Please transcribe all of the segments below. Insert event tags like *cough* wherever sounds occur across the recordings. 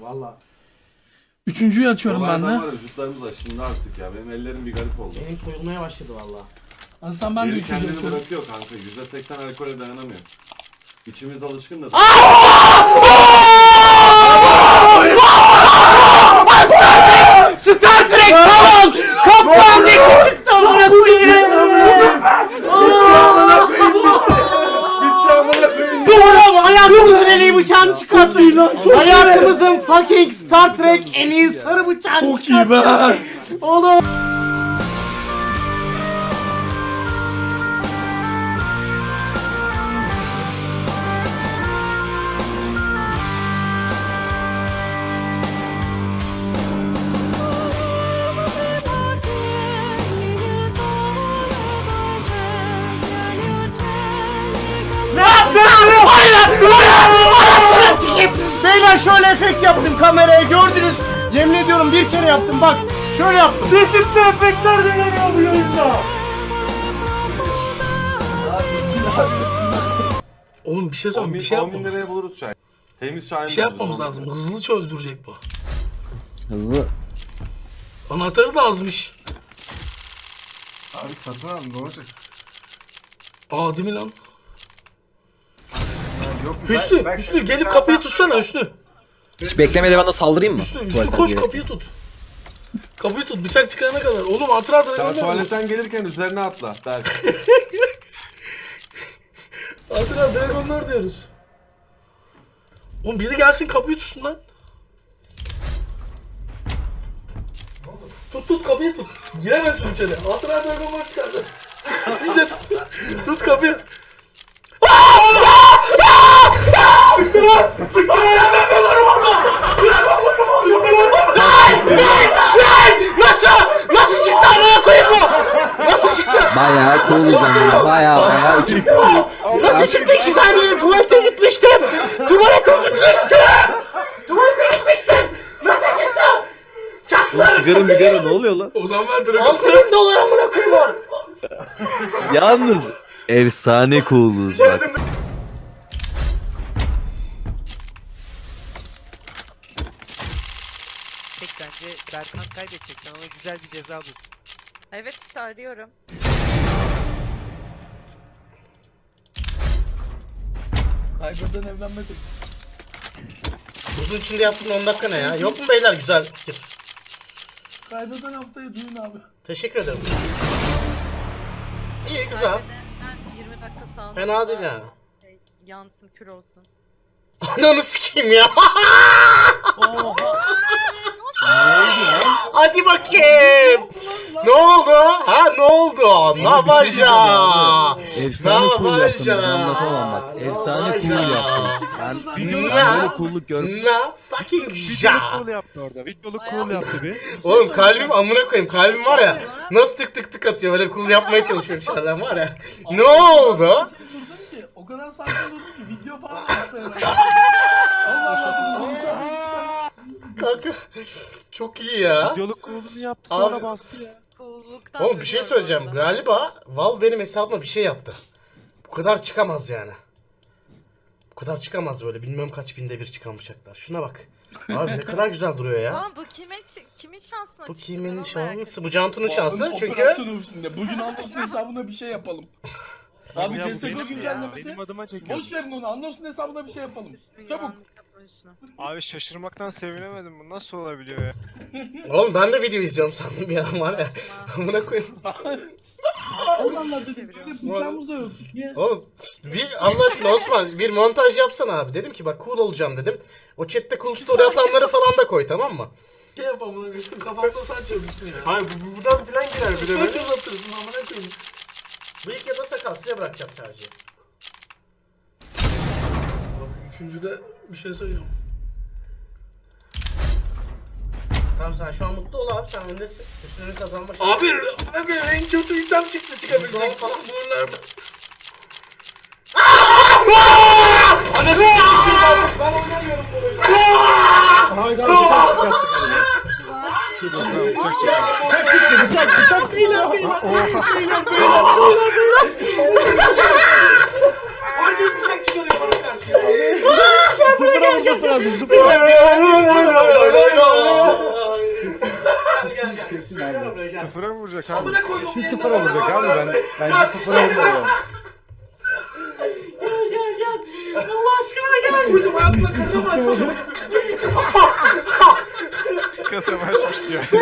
Valla. Üçüncüyü açıyorum ben de. var vücutlarımız aşındı artık ya. Benim ellerim bir garip oldu. Benim soyulmaya başladı valla. Hasan ben de Biri üçüncü kendini açıyorum. bırakıyor kanka. %80 alkole dayanamıyor. İçimiz alışkın da. Star Trek tamam! Kaplan dişi çıktı amına koyayım! *laughs* *laughs* hayatımızın en iyi bıçağını çıkarttı. Hayatımızın fucking Star Trek en iyi sarı bıçağını Çok iyi be. Oğlum. Şöyle efekt yaptım kameraya gördünüz. Yemin ediyorum bir kere yaptım bak. Şöyle yaptım. Çeşitli efektler deneniyor bu yayında. Oğlum bir şey 10 söyleyeyim. Bir şey 10 bin yapmamız liraya buluruz şahin. Temiz şahin Bir şey yapmamız 10 bin lazım. Hızlı çözdürecek bu. Hızlı. Anahtarı lazımmış. Abi satın al ne olacak? Aa değil mi lan? Yok mu? Hüsnü, Ben- ben- Hüsnü gelip kapıyı tutsana Hüsnü. Hiç beklemedi ben de saldırayım mı? Hüsnü, Hüsnü Tuvaletten koş gelirken. kapıyı tut. Kapıyı tut bıçak çıkarana kadar. Oğlum hatıra da Sen tuvaletten gelirken üzerine atla. Berk. *laughs* Hatıra dragonlar diyoruz. Oğlum biri gelsin kapıyı tutsun lan. Tut tut kapıyı tut. Giremezsin içeri. Hatıra dragonlar çıkardı. *laughs* İyice tut. Tut kapıyı. Nasıl? Nasıl çıktı amına koyayım bu? Nasıl çıktı? Bayağı cool uzanıyor. Bayağı bayağı. Nasıl çıktı iki saniye? Tuvalete gitmiştim. Tuvalete gitmiştim. Tuvalete gitmiştim. Nasıl çıktı? Çatlar. Sigara migara ne oluyor lan? O zaman ver. 6 bin dolar amına koyayım. Yalnız efsane cool'uz bak. Berkan kaybedecek. Sen ona güzel bir ceza bul. Evet işte arıyorum. Cyber'dan evlenmedik. Buzun içinde yatsın 10 dakika ne ya? Yok mu beyler güzel fikir? Kaybeden haftaya düğün abi. Teşekkür ederim. İyi güzel. Ben 20 dakika sağlam. Fena değil yani. Şey, Yansın kül olsun. *laughs* Ananı sikeyim ya. Hadi bakayım. Ne oldu? Ha ne oldu? Nabaja. Efsane cool yaptım ben anlatamam bak. Efsane cool yaptım. Ben, Ya. böyle cool'luk görmedim. Na fucking ja. yaptı orada. Videoluk cool yaptı bir. Oğlum kalbim amına koyayım. Kalbim var ya. Nasıl tık tık tık atıyor. Böyle cool yapmaya çalışıyor dışarıdan var ya. Ne oldu? O kadar sakin durdum ki video falan yaptı. Allah Allah. Kanka. Çok iyi ya. Videoluk cool'unu yaptı Abi- bastı ya. Kulluktan Oğlum bir şey ölüyorum söyleyeceğim. orada. Galiba Valve benim hesabıma bir şey yaptı. Bu kadar çıkamaz yani. Bu kadar çıkamaz böyle. Bilmem kaç binde bir çıkan bıçaklar. Şuna bak. Abi ne kadar güzel duruyor ya. Lan bu kimin çı- kimin şansına Bu çıktı ben onu kimin merak şansı? Bu Cantu'nun şansı. Oğlum, Çünkü operasyon ofisinde. Bugün Anlos'un hesabına bir şey yapalım. Abi Ya bu CSGO benim ya. güncellemesi. Benim adıma çekiyor. Boş verin onu. Anlos'un hesabına bir şey yapalım. Çabuk. Abi şaşırmaktan sevinemedim. Bu nasıl olabiliyor ya? Oğlum ben de video izliyorum sandım bir an var ya. *laughs* Amına koyayım. *laughs* Allah Allah dedim. Böyle bıçağımız da yok. Niye? Oğlum bir Allah aşkına Osman bir montaj yapsana abi. Dedim ki bak cool olacağım dedim. O chatte cool story atanları falan da koy tamam mı? Şey yapalım Üstün kafamda saç yapıyorsun ya. Hayır bu buradan filan girer bir de. Saç uzatırsın amına koyayım. Bıyık ya da sakal size bırakacağım tercihi. Abi üçüncüde bir şey söyleyeceğim. Tamam sen şu an mutlu ol abi sen öndesin. Üstünü kazanma şansı. Abi, abi en kötü item çıktı çıkabilecek falan bunlar mı? Anasını sikeyim abi. Ben oynamıyorum bu oyunu. Bıçak bıçak bıçak beyler beyler. Beyler beyler beyler beyler. Herkes bıçak çıkarıyor bana karşıya. Zıpıra vurması lazım zıpıra. Sıfıra mı vuracak abi? Şimdi sıfıra vuracak abi ben. Bence sıfıra vuracak. Gel gel gel. Allah aşkına gel. Uydum hayatımda kazanma açmışım. *laughs* Kasam açmış diyor. *laughs*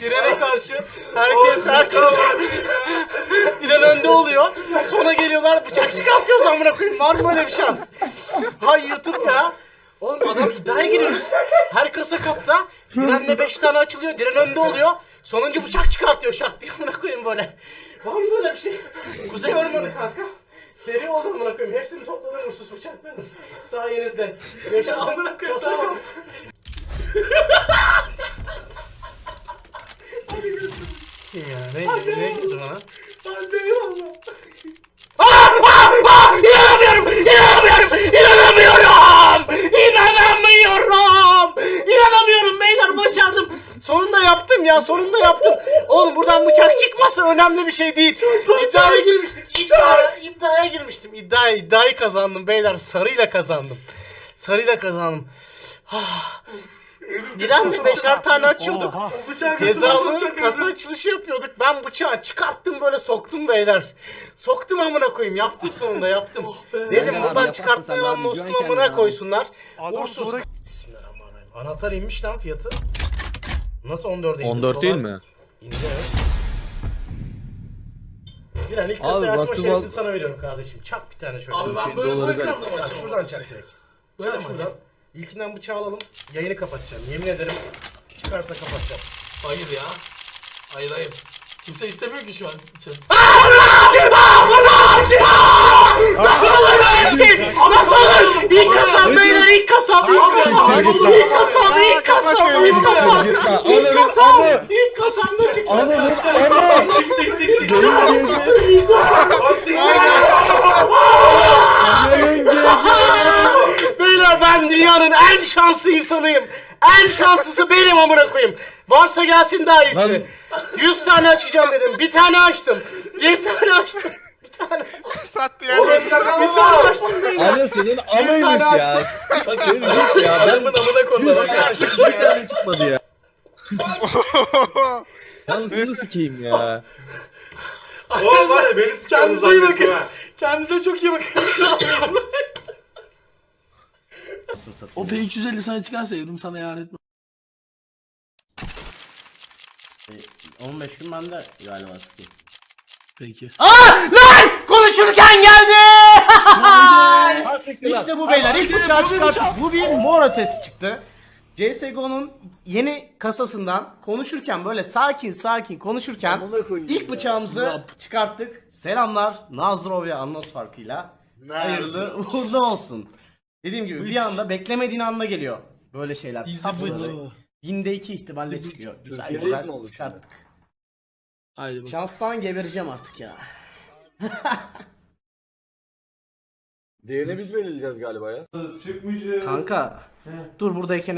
Diren'e karşı herkes herkes Diren önde oluyor. Sonra geliyorlar bıçak çıkartıyoruz amına koyayım. Var mı öyle bir şans? Hay YouTube ya. Oğlum adam iddiaya giriyoruz. Her kasa kapta Diren'le 5 tane açılıyor. Diren önde oluyor. Sonuncu bıçak çıkartıyor şak diye amına koyayım böyle. Var mı böyle bir şey? Kuzey Ormanı kanka. Seri oldu amına koyayım. Hepsini topladım usus bıçakların. Sayenizde. Yaşasın. *laughs* Amına koyayım. *laughs* Kim ya? Ne, ne girdi bana? Hadi eyvallah. İnanamıyorum! İnanamıyorum! İnanamıyorum! İnanamıyorum! İnanamıyorum beyler başardım. Sonunda yaptım ya sonunda yaptım. Oğlum buradan bıçak çıkmasa önemli bir şey değil. İddiaya girmiştik. İddiaya, iddiaya girmiştim. İddiaya, iddiayı kazandım beyler. Sarıyla kazandım. Sarıyla kazandım. Ah. Direnle beşer tane açıyorduk. Cezalı kasa açılışı yapıyorduk. Ben bıçağı çıkarttım böyle soktum beyler. Soktum amına koyayım. Yaptım sonunda yaptım. Dedim abi, buradan güven kendine amına koysunlar. Uğursuz. Bismillahirrahmanirrahim. Anahtar inmiş lan fiyatı. Nasıl 14'e indi? 14 değil mi? İndi evet. Diren ilk kasayı açma şerefini al- sana veriyorum kardeşim. Çak bir tane şöyle. Abi ben böyle bu ekranda açayım? şuradan çak direkt. Böyle şuradan. İlkinden bıçağı alalım. Yayını kapatacağım. Yemin ederim çıkarsa kapatacağım. Hayır ya. Hayır hayır. Kimse istemiyor ki şu an için. Nasıl olur böyle bir şey? Nasıl olur? İlk kasam beyler ilk kasam ilk kasam ilk kasam ilk kasam ilk kasam ilk kasam ilk kasam ne çıktı? Beyler ben dünyanın en şanslı insanıyım. En şanslısı benim amına koyayım. Varsa gelsin daha iyisi. 100 tane açacağım dedim. Bir tane açtım. Bir tane açtım. Bir tane. Sattı Bir tane açtım beyler. Ana senin amaymış tane ya. Senin git ya. Ben amına koyma bir tane çıkmadı ya. Yalnız bunu sikeyim ya. Oğlum var ya beni Kendinize iyi bakın. Kendinize çok iyi bakın. *laughs* o P250 sana çıkarsa evrim sana yar etmem. 15 gün bende galiba sikeyim. Peki. Lan! Konuşurken geldi! işte bu beyler ilk bıçağı çıkarttık. Bu bir mor ötesi çıktı. CSGO'nun yeni kasasından konuşurken böyle sakin sakin konuşurken ilk bıçağımızı çıkarttık. Selamlar Nazrov ve Annos farkıyla. Hayırlı uğurlu olsun. Dediğim gibi bir anda beklemediğin anda geliyor. Böyle şeyler. Sapsarı. Binde iki ihtimalle çıkıyor. Güzel güzel çıkarttık. Haydi bakalım. Şanstan gebereceğim artık ya. Değerini biz belirleyeceğiz galiba ya. Kanka dur buradayken